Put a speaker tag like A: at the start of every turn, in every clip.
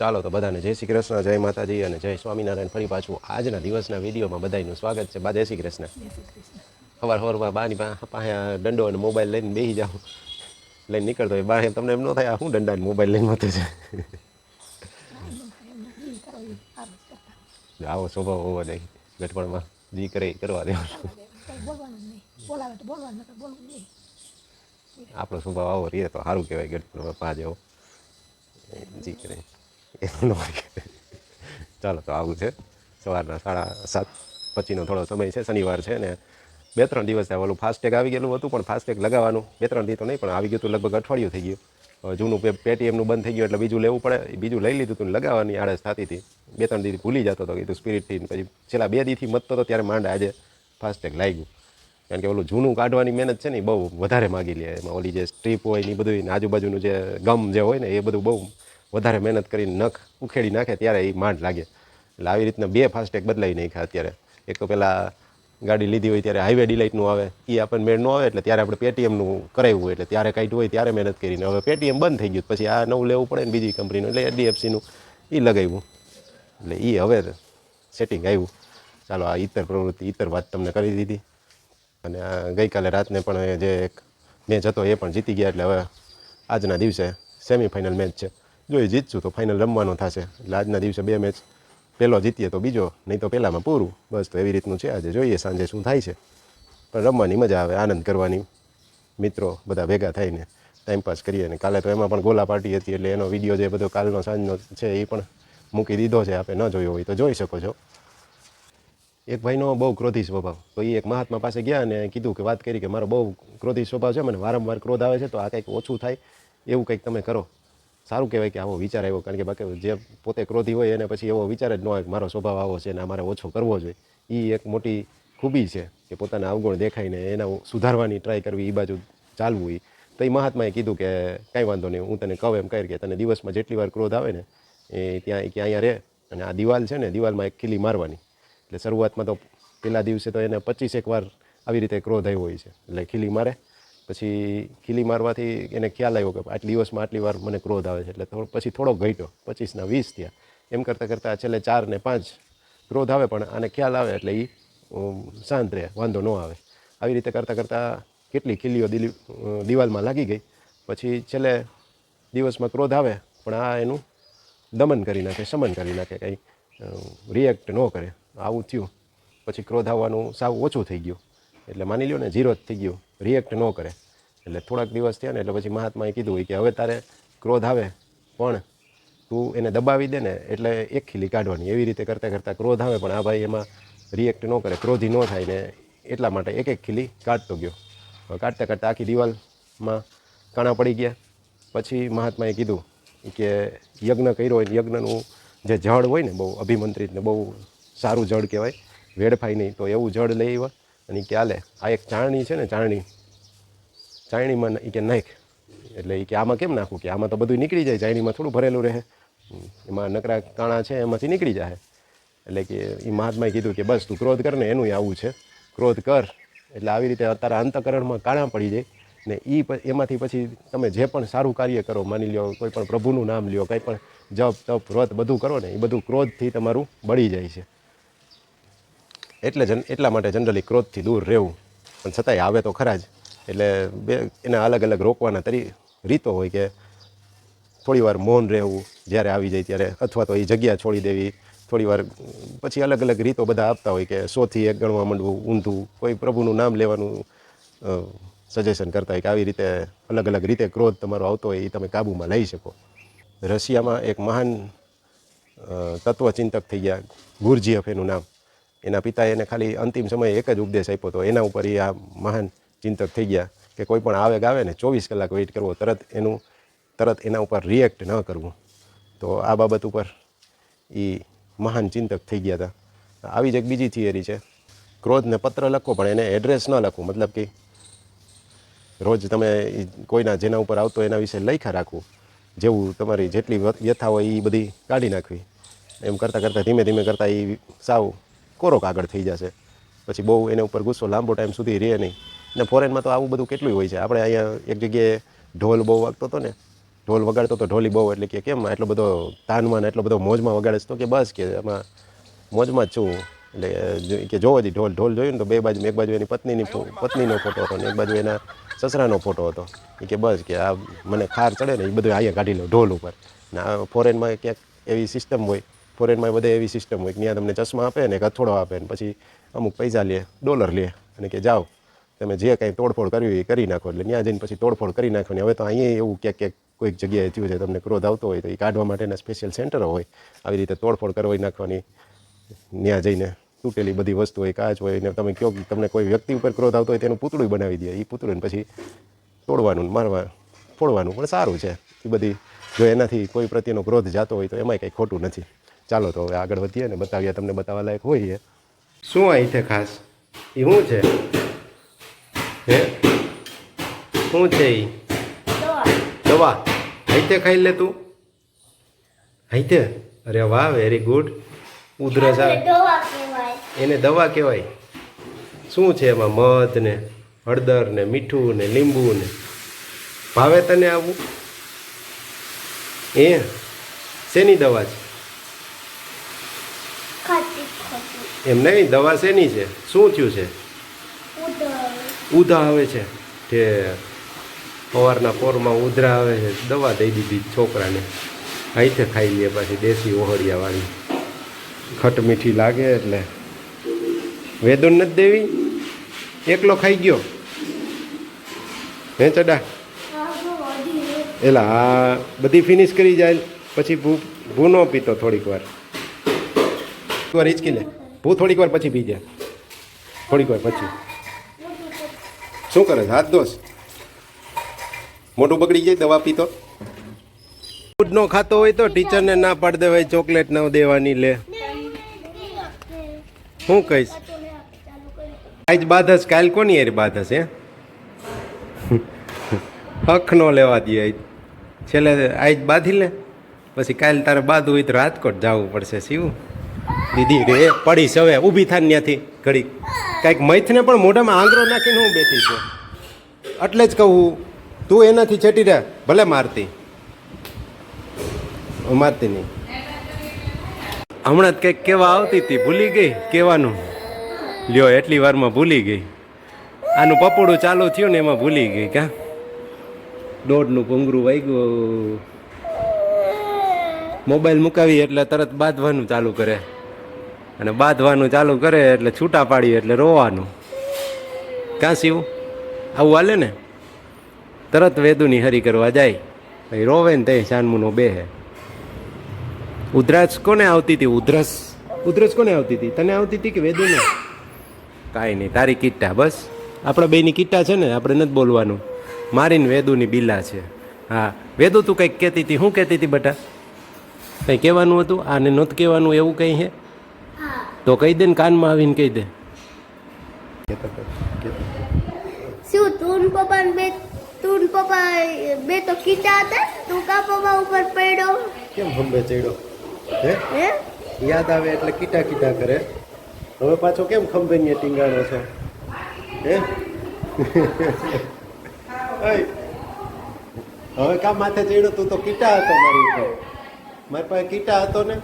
A: ચાલો તો બધાને જય શ્રી કૃષ્ણ જય માતાજી અને જય સ્વામિનારાયણ. ફરી પાછું આજના દિવસના વિડીયોમાં બધાનું સ્વાગત છે. બા જય શ્રી કૃષ્ણ. સવાર સવારમાં બાની પાસે દંડો અને મોબાઈલ લઈને બેસી જાઉં લઈને નીકળતો હોય. બા તમને એમ ન થાય આ શું દંડા ને મોબાઈલ લઈને મતે છે? આવો સ્વભાવ હોવો નહીં. ગઠપણમાં જી કરે કરવા દેવાનું આપણો સ્વભાવ આવો રહીએ તો સારું કહેવાય ગઠપણમાં પા જેવો. જી કરે એવું ન ચાલો તો આવું છે. સવારના સાડા સાત પછીનો થોડો સમય છે. શનિવાર છે ને બે ત્રણ દિવસ થયા ફાસ્ટેગ આવી ગયેલું હતું, પણ ફાસ્ટેગ લગાવવાનું. બે ત્રણ દી તો નહીં, પણ આવી ગયું હતું, લગભગ અઠવાડિયું થઈ ગયું. જૂનું પેટીએમનું બંધ થઈ ગયું એટલે બીજું લેવું પડે. બીજું લઈ લીધું હતું લગાવવાની આળસ થતી બે ત્રણ દિવસ ભૂલી જતો હતો કીધું સ્પિરિટથી પછી છેલ્લા બે દીથી મતતો હતો ત્યારે માંડ આજે ફાસ્ટેગ લાગ્યું. કારણ કે ઓલું જૂનું કાઢવાની મહેનત છે ને બહુ વધારે માગી લે. એમાં ઓલી જે સ્ટ્રીપ હોય ને એ બધું આજુબાજુનું જે ગમ જે હોય ને એ બધું બહુ વધારે મહેનત કરીને નખ ઉખેડી નાખે ત્યારે એ માંડ લાગે. એટલે આવી રીતના બે ફાસ્ટેગ બદલાઈ નાખ્યા અત્યારે. એક તો પહેલાં ગાડી લીધી હોય ત્યારે હાઈવે ડિલાઇટનું આવે એ આપણને મેળ ન આવે એટલે ત્યારે આપણે પેટીએમનું કરાવ્યું હોય એટલે ત્યારે કાંઈ હોય ત્યારે મહેનત કરીને. હવે પેટીએમ બંધ થઈ ગયું, પછી આ નવું લેવું પડે ને બીજી કંપનીનું એટલે એચડીએફસીનું એ લગાવ્યું. એટલે એ હવે સેટિંગ આવ્યું. ચાલો, આ ઈતર પ્રવૃત્તિ, ઈતર વાત તમને કરી દીધી. અને આ ગઈકાલે રાતને પણ જે એક મેચ હતો એ પણ જીતી ગયા, એટલે હવે આજના દિવસે સેમિફાઇનલ મેચ છે. જો એ જીતશું તો ફાઇનલ રમવાનો થશે એટલે આજના દિવસે બે મેચ પહેલો જીતીએ તો બીજો નહીં તો પહેલાંમાં પૂરું બસ તો એવી રીતનું છે આજે જોઈએ સાંજે શું થાય છે પણ રમવાની મજા આવે આનંદ કરવાની મિત્રો બધા ભેગા થઈને ટાઈમપાસ કરીએ ને કાલે તો એમાં પણ ગોલા પાર્ટી હતી એટલે એનો વીડિયો જે બધો કાલનો સાંજનો છે એ પણ મૂકી દીધો છે આપણે ન જોયો હોય તો જોઈ શકો છો એક ભાઈનો બહુ ક્રોધી સ્વભાવ તો એ એક મહાત્મા પાસે ગયા અને કીધું કે વાત કરી કે મારો બહુ ક્રોધી સ્વભાવ છે મને વારંવાર ક્રોધ આવે છે તો આ કંઈક ઓછું થાય એવું કંઈક તમે કરો સારું કહેવાય કે આવો વિચાર આવ્યો, કારણ કે બાકી જે પોતે ક્રોધી હોય એને પછી એવો વિચાર જ ન હોય કે મારો સ્વભાવ આવો છે ને અમારે મારે ઓછો કરવો જોઈએ. એ એક મોટી ખૂબી છે કે પોતાના અવગુણ દેખાઈને એના સુધારવાની ટ્રાય કરવી એ બાજુ ચાલવું એ તો એ મહાત્માએ કીધું કે કાંઈ વાંધો નહીં, હું તને કહું એમ કહી કે તને દિવસમાં જેટલી વાર ક્રોધ આવે ને એ ત્યાં કે અહીંયા રહે અને આ દિવાલ છે ને, દિવાલમાં એક ખીલી મારવાની. એટલે શરૂઆતમાં તો પહેલા દિવસે તો એને પચીસેક વાર આવી રીતે ક્રોધ આવ્યો હોય છે. એટલે ખીલી મારે પછી ખીલી મારવાથી એને ખ્યાલ આવ્યો કે આટલી દિવસમાં આટલી વાર મને ક્રોધ આવે છે. એટલે થોડો પછી થોડો ઘટ્યો. પચીસના વીસ થયા. એમ કરતાં કરતાં છેલ્લે ચાર ને પાંચ ક્રોધ આવે પણ આને ખ્યાલ આવે એટલે એ શાંત રહે. વાંધો ન આવે. આવી રીતે કરતાં કરતાં કેટલી ખીલીઓ દિવાલમાં લાગી ગઈ. પછી છેલ્લે દિવસમાં ક્રોધ આવે પણ આ એનું દમન કરી નાખે, શમન કરી નાખે કંઈ રિએક્ટ ન કરે. આવું થયું. પછી ક્રોધ આવવાનું સાવ ઓછું થઈ ગયું. એટલે માની લ્યો ને ઝીરો જ થઈ ગયું. રિએક્ટ ન કરે. એટલે થોડાક દિવસ થયા ને એટલે પછી મહાત્માએ કીધું હોય કે હવે તારે ક્રોધ આવે, પણ તું એને દબાવી દે ને એટલે એક ખીલી કાઢવાની. એવી રીતે કરતાં કરતાં ક્રોધ આવે, પણ આ ભાઈ એમાં રિએક્ટ ન કરે. ક્રોધી ન થાય ને એટલા માટે એક એક ખીલી કાઢતો ગયો. કાઢતા કાઢતા આખી દિવાલમાં કાણા પડી ગયા. પછી મહાત્માએ કીધું કે યજ્ઞ કર્યો હોય યજ્ઞનું જે જળ હોય ને બહુ અભિમંત્રિત ને બહુ સારું જળ કહેવાય, વેડફાય નહીં તો એવું જળ લઈ આવ્યા. અને ઈ કે, હાલે, આ એક ચાણણી છે ને ચાણણી ચાયણીમાં એ કે, નાખ. એટલે એ કે, આમાં કેમ નાખું? કે આમાં તો બધું નીકળી જાય ચાયણીમાં થોડું ભરેલું રહે. એમાં નકરા કાણા છે, એમાંથી નીકળી જાય એટલે કે એ મહાત્માએ કીધું કે, બસ તું ક્રોધ કર ને એનું આવું છે. ક્રોધ કર. એટલે આવી રીતે તારા અંતકરણમાં કાણા પડી જાય. ને એ એમાંથી પછી તમે જે પણ સારું કાર્ય કરો, માની લ્યો, કોઈ પણ પ્રભુનું નામ લ્યો, કંઈ પણ જપ તપ વ્રત બધું કરો ને એ બધું ક્રોધથી તમારું બળી જાય છે. એટલે જન એટલા માટે જનરલી ક્રોધથી દૂર રહેવું. પણ છતાંય આવે તો ખરા જ. એટલે બે એના અલગ અલગ રોકવાના તરી રીતો હોય કે થોડી વાર મૌન રહેવું, જ્યારે આવી જાય ત્યારે. અથવા તો એ જગ્યા છોડી દેવી. થોડી વાર પછી અલગ અલગ રીતો બધા આપતા હોય કે સોથી એક ગણવા માંડવું, ઊંધું. કોઈ પ્રભુનું નામ લેવાનું સજેશન કરતા હોય કે આવી રીતે અલગ અલગ રીતે ક્રોધ તમારો આવતો હોય, એ તમે કાબૂમાં લઈ શકો. રશિયામાં એક મહાન તત્વચિંતક થઈ ગયા ગુરજીએફ એનું નામ. એના પિતાએ એને ખાલી અંતિમ સમયે એક જ ઉપદેશ આપ્યો હતો. એના ઉપર એ આ મહાન ચિંતક થઈ ગયા કે કોઈ પણ આવે ને ચોવીસ કલાક વેઇટ કરવો, તરત એનું, તરત એના ઉપર રિએક્ટ ન કરવું. તો આ બાબત ઉપર એ મહાન ચિંતક થઈ ગયા હતા. આવી જ એક બીજી થિયરી છે. ક્રોધને પત્ર લખો પણ એને એડ્રેસ ન લખવું. મતલબ કે રોજ તમે કોઈના જેના ઉપર આવતો એના વિશે લખ્યા રાખવું. જેવું તમારી જેટલી વ્ય- વ્યથા હોય એ બધી કાઢી નાખવી. એમ કરતાં કરતાં ધીમે ધીમે કરતાં એ સાવ કોરો કાગળ થઈ જશે. પછી બહુ એને ઉપર ગુસ્સો લાંબો ટાઈમ સુધી રહે નહીં. ને ફોરેનમાં તો આવું બધું કેટલું હોય છે. આપણે અહીંયા એક જગ્યાએ ઢોલ બહુ વાગતો હતો ને, ઢોલ વગાડતો તો ઢોલી બહુ એટલે કે કેમ એટલો બધો તાનમાં એટલો બધો મોજમાં વગાડે તો કે બસ કે એમાં મોજમાં જ છું. એટલે કે જોવો જ, ઢોલ ઢોલ જોયું ને તો બે બાજુ, એક બાજુ એની પત્નીની પત્નીનો ફોટો હતો ને એક બાજુ એના સસરાનો ફોટો હતો. એ કે બસ કે આ મને ખાર ચડે ને એ બધું અહીંયા કાઢી લો ઢોલ ઉપર. ને આ ફોરેનમાં ક્યાંક એવી સિસ્ટમ હોય ફોરેનમાં બધે એવી સિસ્ટમ હોય કે ત્યાં તમને ચશ્મા આપે ને એક આપે ને પછી અમુક પૈસા લે ડોલર લે અને કે જાઓ. તમે જે કાંઈ તોડફોડ કરવી એ કરી નાખો એટલે ત્યાં જઈને પછી તોડફોડ કરી નાખવાની હવે તો અહીંયા એવું ક્યાંક ક્યાંક કોઈક જગ્યાએ થયું છે તમને ક્રોધ આવતો હોય તો એ કાઢવા માટેના સ્પેશિયલ સેન્ટરો હોય. આવી રીતે તોડફોડ કરવી નાખવાની. ત્યાં જઈને તૂટેલી બધી વસ્તુ હોય, કાચ હોય ને તમે કહો કે તમને કોઈ વ્યક્તિ ઉપર ક્રોધ આવતો હોય તેનું પૂતળું બનાવી દે. એ પૂતળું પછી તોડવાનું મારવા, ફોડવાનું પણ સારું છે. એ બધી જો એનાથી કોઈ પ્રત્યેનો ક્રોધ જાતો હોય તો એમાંય કંઈ ખોટું નથી. ચાલો તો હવે આગળ વધીએ ને બતાવીએ તમને બતાવવા લાયક હોઈએ. શું અહીં છે ખાસ એ શું છે? હે? શું છે એ દવા. હાઈતે ખાઈ લે તું. હાઈતે? અરે વાહ વેરી ગુડ ઉધરસ આવે એને દવા કહેવાય. શું છે એમાં? મધ ને હળદર ને મીઠું ને લીંબુ ને ભાવે તને આવું? એ શેની દવા છે
B: ખાટી ખાટી
A: એમ નહીં? દવા શેની છે? શું થયું છે? ઉધા. આવે છે? કે સવારના પોરમાં ઉધરા આવે છે. દવા દઈ દીધી છોકરાને. અહીંથી ખાઈ લે પાછી દેશી ઓહળિયાવાળી. ખટ મીઠી લાગે એટલે. વેદોન નથી દેવી? એકલો ખાઈ ગયો? હે ચડા? એલા આ બધી ફિનિશ કરી જાય પછી ભૂ ભૂ ન પીતો થોડીક વાર. થોડીક વાર હિચકી લે. ભૂ થોડીક વાર પછી પી જાય. થોડીક વાર પછી. શું કરે હાથ દોષ મોટું બગડી જાય, દવા પીતો? ફૂડ નો ખાતો હોય તો ટીચરને ના પાડી દેવાય, ચોકલેટ ન દેવાની લે. શું કહીશ? આજ બાધસ કાલ કોની યાર બાધસ હે? હક નો લેવા દે છેલ્લે આજ બાંધી લે. પછી કાલ તારે બાંધવું હોય તો રાજકોટ જવું પડશે શિવું દીદી રે પડી સવે ઊભી થાય ત્યાંથી ઘડી કાંઈક મૈથને પણ મોઢામાં આંગળો નાખીને હું બેઠી છું. એટલે જ કહું, તું એનાથી છેટી રહે ભલે મારતી. હું મારતી નહીં. હમણાં જ કંઈક કેવા આવતી હતી, ભૂલી ગઈ કહેવાનું. લ્યો, એટલી વારમાં ભૂલી ગઈ. આનું પપોડું ચાલુ થયું ને એમાં ભૂલી ગઈ, ક્યાં? દોઢનું ભૂંગરું વાગ્યું. મોબાઈલ મુકાવી એટલે તરત બાંધવાનું ચાલુ કરે. અને બાંધવાનું ચાલુ કરે એટલે છૂટા પાડી એટલે રોવાનું. ક્યાં સીવું આવું હાલે ને? તરત વેદુની હરી કરવા જાય. પછી રોવે ને તે શાનમુનો બેહે. ઉધરસ કોને આવતી હતી? ઉધરસ. ઉધરસ કોને આવતી હતી? તને આવતી હતી કે વેદુને? કાંઈ નહીં, તારી કિટ્ટા બસ. આપણા બેની કિટ્ટા છે ને, આપણે નથી બોલવાનું. મારીને વેદુની બિલા છે. હા, વેદુ તું કંઈક કહેતી હતી શું કહેતી હતી બટા? કંઈ કહેવાનું હતું? આને નહોતું કહેવાનું એવું કંઈ હે? તો કહી દે ને કાનમાં આવીને કહી દે.
B: શું તું પપ્પા ને બે તું પપ્પા બે તો કીટા હતા? તું કા પપ્પા ઉપર પડ્યો?
A: કેમ હંબે ચડ્યો? હે? યાદ આવે એટલે કીટા કીટા કરે. હવે પાછો કેમ ખંભે ને ટીંગાણો છો? હે? ઓય. હવે કા માથે ચડ્યો? તું તો કીટા હતો મારી ઉપર. મારી પાસે કીટા હતો ને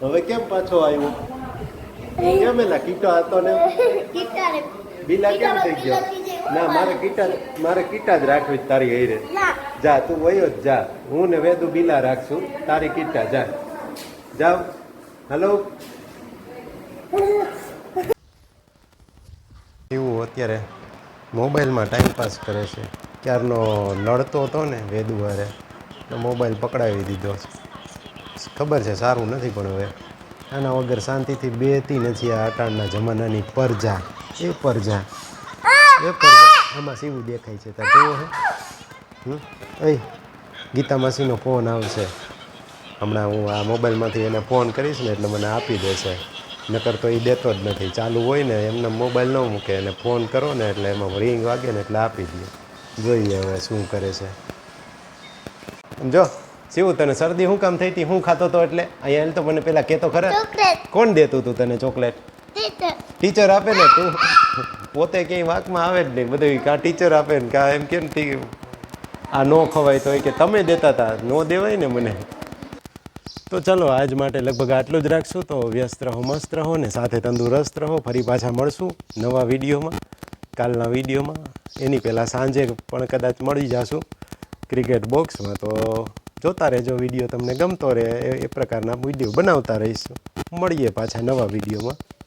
A: હવે કેમ પાછો આવ્યો? કેમ એલા કીટો હતો ને? બીલા કેમ થઈ ગયો? ના મારે કીટા મારે કીટા જ રાખવી છે તારી હૈરે. જા તું વયો જ જા. હું ને વેદુ બીલા રાખશું. તારી કીટા જા. જાવ હલો? એવું અત્યારે મોબાઈલમાં ટાઈમ પાસ કરે છે. ક્યારનો લડતો હતો ને વેદુ હારે તો મોબાઈલ પકડાવી દીધો ખબર છે, સારું નથી પણ હવે. આના વગર શાંતિથી બેતી નથી આ અટાણના જમાનાની પરજા. એ પરજા. એ પરજા. આમાં સીવું દેખાય છે ત્યાં જોવો હે. અહીં ગીતા માસીનો ફોન આવશે. હમણાં હું આ મોબાઈલમાંથી એને ફોન કરીશ ને એટલે મને આપી દેશે. નકર તો એ દેતો જ નથી. ચાલુ હોય ને એમને મોબાઈલ ન મૂકે. એને ફોન કરો ને એટલે એમાં રિંગ વાગે ને એટલે આપી દે. જોઈએ હવે શું કરે છે. જો શિવું તને શરદી શું કામ થઈ હતી હું ખાતો હતો એટલે. અહીંયા તો મને પેલા કહેતો ખરા કોણ દેતું તું તને ચોકલેટ?
B: ટીચર.
A: આપે ને તું? પોતે ક્યાંય વાંકમાં આવે જ નહીં બધું કાં ટીચર આપે ને કાં એમ કેમ થી આ ન ખવાય તો એ કે તમે દેતા હતા નો દેવાય ને મને. તો ચલો આજ માટે લગભગ આટલું જ રાખશું. તો વ્યસ્ત રહો મસ્ત રહો ને સાથે તંદુરસ્ત રહો ફરી પાછા મળશું નવા વિડીયોમાં કાલના વિડીયોમાં. એની પહેલાં સાંજે પણ કદાચ મળી જશું ક્રિકેટ બોક્સમાં તો જોતા રહેજો વીડિયો તમને ગમતો રહે એ- પ્રકારના વીડિયો બનાવતા રહીશું. મળીએ પાછા નવા વિડીયોમાં.